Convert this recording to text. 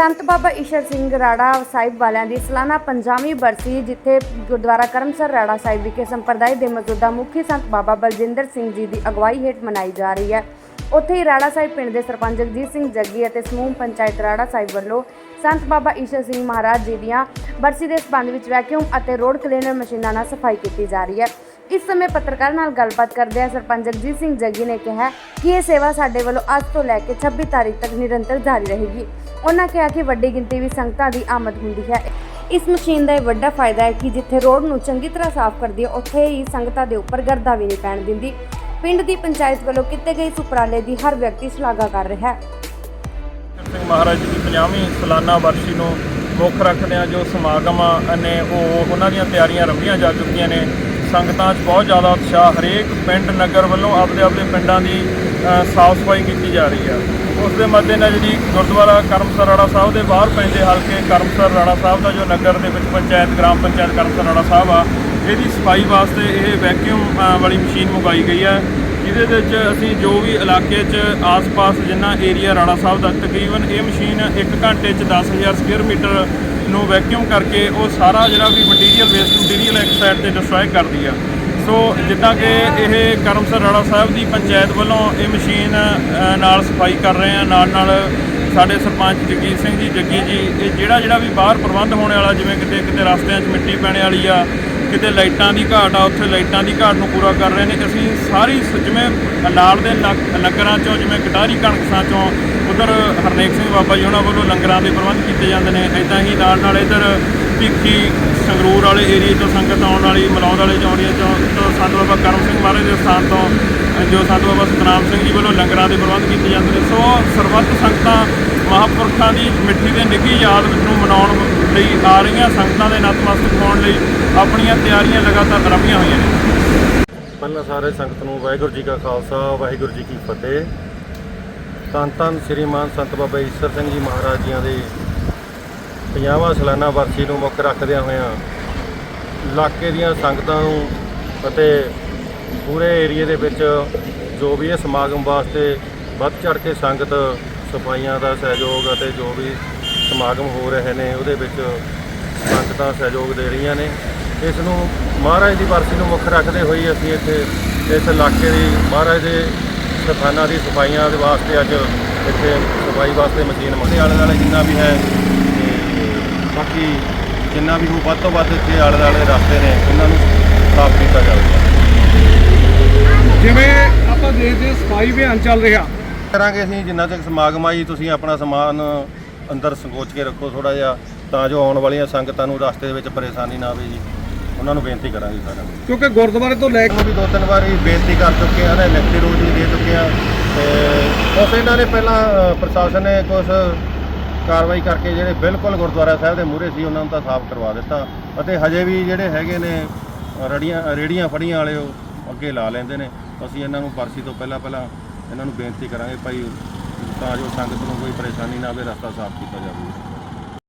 ਸੰਤ ਬਾਬਾ ਈਸ਼ਰ ਸਿੰਘ ਰਾੜਾ ਸਾਹਿਬ ਵਾਲਿਆਂ ਦੀ ਸਾਲਾਨਾ ਪੰਜਾਬੀ ਬਰਸੀ, ਜਿੱਥੇ ਗੁਰਦੁਆਰਾ ਕਰਮਸਰ ਰਾੜਾ ਸਾਹਿਬ ਵਿਖੇ ਸੰਪਰਦਾਇ ਦੇ ਮੌਜੂਦਾ ਮੁਖੀ ਸੰਤ ਬਾਬਾ ਬਲਜਿੰਦਰ ਸਿੰਘ ਜੀ ਦੀ ਅਗਵਾਈ ਹੇਠ ਮਨਾਈ ਜਾ ਰਹੀ ਹੈ। ਉੱਥੇ ਹੀ ਰਾੜਾ ਸਾਹਿਬ ਪਿੰਡ ਦੇ ਸਰਪੰਚ ਜਗਜੀਤ ਸਿੰਘ ਜੱਗੀ ਅਤੇ ਸਮੂਹ ਪੰਚਾਇਤ ਰਾੜਾ ਸਾਹਿਬ ਵੱਲੋਂ ਸੰਤ ਬਾਬਾ ਈਸ਼ਰ ਸਿੰਘ ਮਹਾਰਾਜ ਜੀ ਦੀਆਂ ਬਰਸੀ ਦੇ ਸੰਬੰਧ ਵਿੱਚ ਵੈਕਿਊਮ ਅਤੇ ਰੋਡ ਕਲੀਨਰ ਮਸ਼ੀਨਾਂ ਨਾਲ ਸਫ਼ਾਈ ਕੀਤੀ ਜਾ ਰਹੀ ਹੈ। ਇਸ ਸਮੇਂ ਪੱਤਰਕਾਰ ਨਾਲ ਗੱਲਬਾਤ ਕਰਦੇ ਆ ਸਰਪੰਚ ਜਗਜੀਤ ਸਿੰਘ ਜੱਗੀ ਨੇ ਕਿਹਾ ਕਿ ਇਹ ਸੇਵਾ ਸਾਡੇ ਵੱਲੋਂ ਅੱਜ ਤੋਂ ਲੈ ਕੇ 26 ਤਾਰੀਖ ਤੱਕ ਨਿਰੰਤਰ ਜਾਰੀ ਰਹੇਗੀ। ਉਹਨਾਂ ਕਿਹਾ ਕਿ ਵੱਡੀ ਗਿਣਤੀ ਵਿੱਚ ਸੰਗਤਾਂ ਦੀ ਆਮਦ ਹੁੰਦੀ ਹੈ। ਇਸ ਮਸ਼ੀਨ ਦਾ ਇਹ ਵੱਡਾ ਫਾਇਦਾ ਹੈ ਕਿ ਜਿੱਥੇ ਰੋਡ ਨੂੰ ਚੰਗੀ ਤਰ੍ਹਾਂ ਸਾਫ਼ ਕਰਦੀ ਹੈ, ਉੱਥੇ ਹੀ ਸੰਗਤਾਂ ਦੇ ਉੱਪਰ ਗਰਦਾ ਵੀ ਨਹੀਂ ਪੈਣ ਦਿੰਦੀ। ਪਿੰਡ ਦੀ ਪੰਚਾਇਤ ਵੱਲੋਂ ਕੀਤੇ ਗਏ ਇਸ ਉਪਰਾਲੇ ਦੀ ਹਰ ਵਿਅਕਤੀ ਸ਼ਲਾਘਾ ਕਰ ਰਿਹਾ ਹੈ। ਸਿੰਘ ਮਹਾਰਾਜ ਜੀ ਦੀ 50ਵੀਂ ਸਾਲਾਨਾ ਵਰਸੀ ਨੂੰ ਮੁੱਖ ਰੱਖਦਿਆਂ ਜੋ ਸਮਾਗਮ ਨੇ ਉਹ ਉਹਨਾਂ ਦੀਆਂ ਤਿਆਰੀਆਂ ਰੰਭੀਆਂ ਜਾ ਚੁੱਕੀਆਂ ਨੇ। ਸੰਗਤਾਂ 'ਚ ਬਹੁਤ ਜ਼ਿਆਦਾ ਉਤਸ਼ਾਹ, ਹਰੇਕ ਪਿੰਡ, ਨਗਰ ਵੱਲੋਂ ਆਪਦੇ ਆਪਦੇ ਪਿੰਡਾਂ ਦੀ ਸਾਫ਼ ਸਫ਼ਾਈ ਕੀਤੀ ਜਾ ਰਹੀ ਹੈ ਉਸ ਦੇ ਮੱਦੇਨਜ਼ਰ ਹੀ ਗੁਰਦੁਆਰਾ ਕਰਮਸਰ ਰਾੜਾ ਸਾਹਿਬ ਦੇ ਬਾਹਰ ਪੈਂਦੇ ਹਲਕੇ ਕਰਮਸਰ ਰਾਣਾ ਸਾਹਿਬ ਦਾ ਜੋ ਨਗਰ ਦੇ ਵਿੱਚ ਪੰਚਾਇਤ, ਗ੍ਰਾਮ ਪੰਚਾਇਤ ਕਰਮਸਰ ਰਾੜਾ ਸਾਹਿਬ ਆ, ਇਹਦੀ ਸਫ਼ਾਈ ਵਾਸਤੇ ਇਹ ਵੈਕਿਊਮ ਵਾਲੀ ਮਸ਼ੀਨ ਮੰਗਵਾਈ ਗਈ ਹੈ ਜਿਹਦੇ ਵਿੱਚ ਅਸੀਂ ਜੋ ਵੀ ਇਲਾਕੇ 'ਚ ਆਸ-ਪਾਸ ਜਿੰਨਾ ਏਰੀਆ ਰਾਣਾ ਸਾਹਿਬ ਦਾ, ਤਕਰੀਬਨ ਇਹ ਮਸ਼ੀਨ 1 ਘੰਟੇ 'ਚ 10000 ਸਕੁਅਰ ਮੀਟਰ ਨੂੰ ਵੈਕਿਊਮ ਕਰਕੇ ਉਹ ਸਾਰਾ ਜਿਹੜਾ ਵੀ ਮਟੀਰੀਅਲ ਵੇਸਟ ਮਟੀਰੀਅਲ ਇੱਕ ਸਾਈਡ ਤੇ ਡਿਸਟਰੋਏ ਕਰਦੀ ਆ। ਸੋ ਜਿੱਦਾਂ ਕਿ ਇਹ ਕਰਮਸਰ ਰਾਣਾ ਸਾਹਿਬ ਦੀ ਪੰਚਾਇਤ ਵੱਲੋਂ ਇਹ ਮਸ਼ੀਨ ਨਾਲ ਸਫ਼ਾਈ ਕਰ ਰਹੇ ਆ। ਨਾਲ ਨਾਲ ਸਾਡੇ ਸਰਪੰਚ ਜਗਜੀਤ ਸਿੰਘ ਜੀ, ਜੱਗੀ ਜੀ, ਇਹ ਜਿਹੜਾ ਜਿਹੜਾ ਵੀ ਬਾਹਰ ਪ੍ਰਬੰਧ ਹੋਣੇ ਵਾਲਾ, ਜਿਵੇਂ ਕਿਤੇ ਕਿਤੇ ਰਸਤਿਆਂ 'ਚ ਮਿੱਟੀ ਪੈਣੇ ਵਾਲੀ ਆ, ਕਿਤੇ ਲਾਈਟਾਂ ਦੀ ਘਾਟ ਆ, ਉੱਥੇ ਲਾਈਟਾਂ ਦੀ ਘਾਟ ਨੂੰ ਪੂਰਾ ਕਰ ਰਹੇ ਨੇ। ਅਸੀਂ ਸਾਰੀ ਸ- ਜਿਵੇਂ ਨਾਲ ਦੇ ਨਗਰਾਂ ਚੋਂ, ਜਿਵੇਂ ਕਟਾਰੀ ਕਣਕਸਾਂ ਚੋਂ ਉਧਰ ਹਰਨੇਕ ਸਿੰਘ ਬਾਬਾ ਜੀ ਉਹਨਾਂ ਵੱਲੋਂ ਲੰਗਰਾਂ ਦੇ ਪ੍ਰਬੰਧ ਕੀਤੇ ਜਾਂਦੇ ਨੇ। ਇਦਾਂ ਹੀ ਨਾਲ ਨਾਲ ਇਧਰ ਭਿੱਖੀ ਸੰਗਰੂਰ ਵਾਲੇ ਏਰੀਏ ਤੋਂ ਸੰਗਤ ਆਉਣ ਵਾਲੀ, ਮਲੌਦ ਵਾਲੇ ਚੌੜੀਆਂ ਚੋਂ ਤੋਂ ਸੰਤ ਬਾਬਾ ਕਰਮ ਸਿੰਘ ਮਹਾਰਾਜ ਦੇ ਸਥਾਨ ਤੋਂ, ਜੋ ਸੰਤ ਬਾਬਾ ਸਤਨਾਮ ਸਿੰਘ ਜੀ ਵੱਲੋਂ ਲੰਗਰਾਂ ਦੇ ਪ੍ਰਬੰਧ ਕੀਤੇ ਜਾਂਦੇ ਨੇ। ਸੋ ਸਰਬੱਤ ਸੰਗਤਾਂ ਮਹਾਂਪੁਰਖਾਂ ਦੀ ਮਿੱਠੀ ਦੇ ਨਿੱਘੀ ਯਾਦ ਨੂੰ ਮਨਾਉਣ ਲਈ ਆ ਰਹੀਆਂ ਸੰਗਤਾਂ ਦੇ ਨਤਮਸਤਕ ਹੋਣ ਲਈ ਆਪਣੀਆਂ ਤਿਆਰੀਆਂ ਲਗਾਤਾਰ ਆਰੰਭੀਆਂ ਹੋਈਆਂ ਨੇ। ਪਹਿਲਾਂ ਸਾਰੇ ਸੰਗਤ ਨੂੰ ਵਾਹਿਗੁਰੂ ਜੀ ਕਾ ਖਾਲਸਾ, ਵਾਹਿਗੁਰੂ ਜੀ ਕੀ ਫਤਿਹ। ਧੰਨ ਧੰਨ ਸ੍ਰੀ ਮਾਨ ਸੰਤ ਬਾਬਾ ਈਸ਼ਰ ਸਿੰਘ ਜੀ ਮਹਾਰਾਜ ਜੀਆਂ ਦੇ 50ਵਾਂ ਸਾਲਾਨਾ ਵਰਸੀ ਨੂੰ ਮੁੱਖ ਰੱਖਦਿਆਂ ਹੋਇਆਂ ਇਲਾਕੇ ਦੀਆਂ ਸੰਗਤਾਂ ਨੂੰ ਅਤੇ ਪੂਰੇ ਏਰੀਏ ਦੇ ਵਿੱਚ ਜੋ ਵੀ ਇਹ ਸਮਾਗਮ ਵਾਸਤੇ ਵੱਧ ਚੜ ਕੇ ਸੰਗਤ ਸਫਾਈਆਂ ਦਾ ਸਹਿਯੋਗ ਅਤੇ ਜੋ ਵੀ ਸਮਾਗਮ ਹੋ ਰਹੇ ਨੇ, ਉਹਦੇ ਵਿੱਚ ਸੰਗਤਾਂ ਸਹਿਯੋਗ ਦੇ ਰਹੀਆਂ ਨੇ। ਇਸ ਨੂੰ ਮਹਾਰਾਜ ਦੀ ਵਰਸੀ ਨੂੰ ਮੁੱਖ ਰੱਖਦੇ ਹੋਏ ਅਸੀਂ ਇੱਥੇ ਇਸ ਇਲਾਕੇ ਦੀ ਮਹਾਰਾਜ ਦੇ ਸਥਾਨਾਂ ਦੀ ਸਫਾਈਆਂ ਦੇ ਵਾਸਤੇ ਅੱਜ ਇੱਥੇ ਸਫ਼ਾਈ ਵਾਸਤੇ ਮਸ਼ੀਨ ਮੰਗੇ ਆਲੇ ਦੁਆਲੇ ਜਿੰਨਾ ਵੀ ਹੈ ਤੇ ਬਾਕੀ ਜਿੰਨਾ ਵੀ ਹੋ ਵੱਧ ਤੋਂ ਵੱਧ ਇੱਥੇ ਆਲੇ ਦੁਆਲੇ ਰਸਤੇ ਨੇ ਇਹਨਾਂ ਨੂੰ ਸਾਫ਼ ਕੀਤਾ ਜਾਵੇਗਾ ਜਿਵੇਂ ਆਪਾਂ ਦੇਖਦੇ ਸਫ਼ਾਈ ਅਭਿਆਨ ਚੱਲ ਰਿਹਾ। ਕਰਾਂਗੇ ਅਸੀਂ ਜਿੰਨਾ ਚਿਰ ਸਮਾਗਮ ਆਈ ਤੁਸੀਂ ਆਪਣਾ ਸਮਾਨ ਅੰਦਰ ਸੰਕੋਚ ਕੇ ਰੱਖੋ ਥੋੜਾ ਜਿਹਾ ਤਾਂ ਜੋ ਆਉਣ ਵਾਲੀਆਂ ਸੰਗਤਾਂ ਨੂੰ ਰਸਤੇ ਦੇ ਵਿੱਚ ਪਰੇਸ਼ਾਨੀ ਨਾ ਆਵੇ ਜੀ। ਉਹਨਾਂ ਨੂੰ ਬੇਨਤੀ ਕਰਾਂਗੇ ਸਾਰਿਆਂ ਨੂੰ। ਕਿਉਂਕਿ ਗੁਰਦੁਆਰੇ ਤੋਂ ਲੈ ਕੇ ਵੀ ਦੋ ਤਿੰਨ ਵਾਰੀ ਬੇਨਤੀ ਕਰ ਚੁੱਕੇ ਆ ਨੇ ਲਿਖਤੀ ਰੂਪ ਵੀ ਦੇ ਚੁੱਕੇ ਆ। ਤੇ ਉਸ ਇਹਨਾਂ ਨੇ ਪਹਿਲਾਂ ਅ, ਪ੍ਰਸ਼ਾਸਨ ਨੇ ਕੁਝ ਕਾਰਵਾਈ ਕਰਕੇ ਜਿਹੜੇ ਬਿਲਕੁਲ ਗੁਰਦੁਆਰਾ ਸਾਹਿਬ ਦੇ ਮੂਹਰੇ ਸੀ ਉਹਨਾਂ ਨੂੰ ਤਾਂ ਸਾਫ਼ ਕਰਵਾ ਦਿੱਤਾ। ਅਤੇ ਹਜੇ ਵੀ ਜਿਹੜੇ ਹੈਗੇ ਨੇ ਰੜੀਆਂ ਰੇੜੀਆਂ ਫੜੀਆਂ ਵਾਲੇ ਉਹ ਅੱਗੇ ਲਾ ਲੈਂਦੇ ਨੇ। ਅਸੀਂ ਇਹਨਾਂ ਨੂੰ ਪਰਸੀ ਤੋਂ ਪਹਿਲਾਂ ਪਹਿਲਾਂ ਇਹਨਾਂ ਨੂੰ ਬੇਨਤੀ ਕਰਾਂਗੇ ਭਾਈ ਤਾਂ ਜੋ ਸੰਗਤ ਨੂੰ ਕੋਈ ਪਰੇਸ਼ਾਨੀ ਨਾ ਆਵੇ ਰਸਤਾ ਸਾਫ਼ ਕੀਤਾ ਜਾਵੇ।